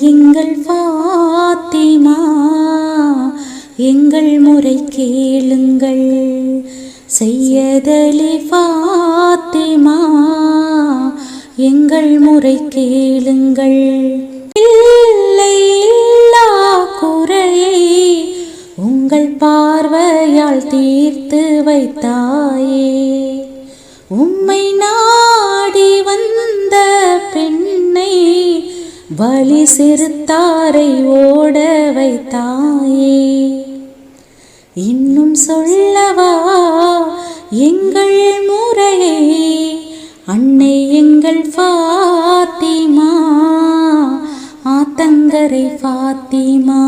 எங்கள் ஃபாத்திமா எங்கள் முறை கேளுங்கள். செய்யதலி பாத்திமா எங்கள் முறை கேளுங்கள். இல்லை இல்லா குறையை உங்கள் பார்வையால் தீர்த்து வைத்தாயே. உம்மை வழி சிறுத்தாரை ஓட வைத்தாயே. இன்னும் சொல்லவா எங்கள் முறையே அன்னை எங்கள் ஃபாத்திமா ஆத்தங்கரை ஃபாத்திமா.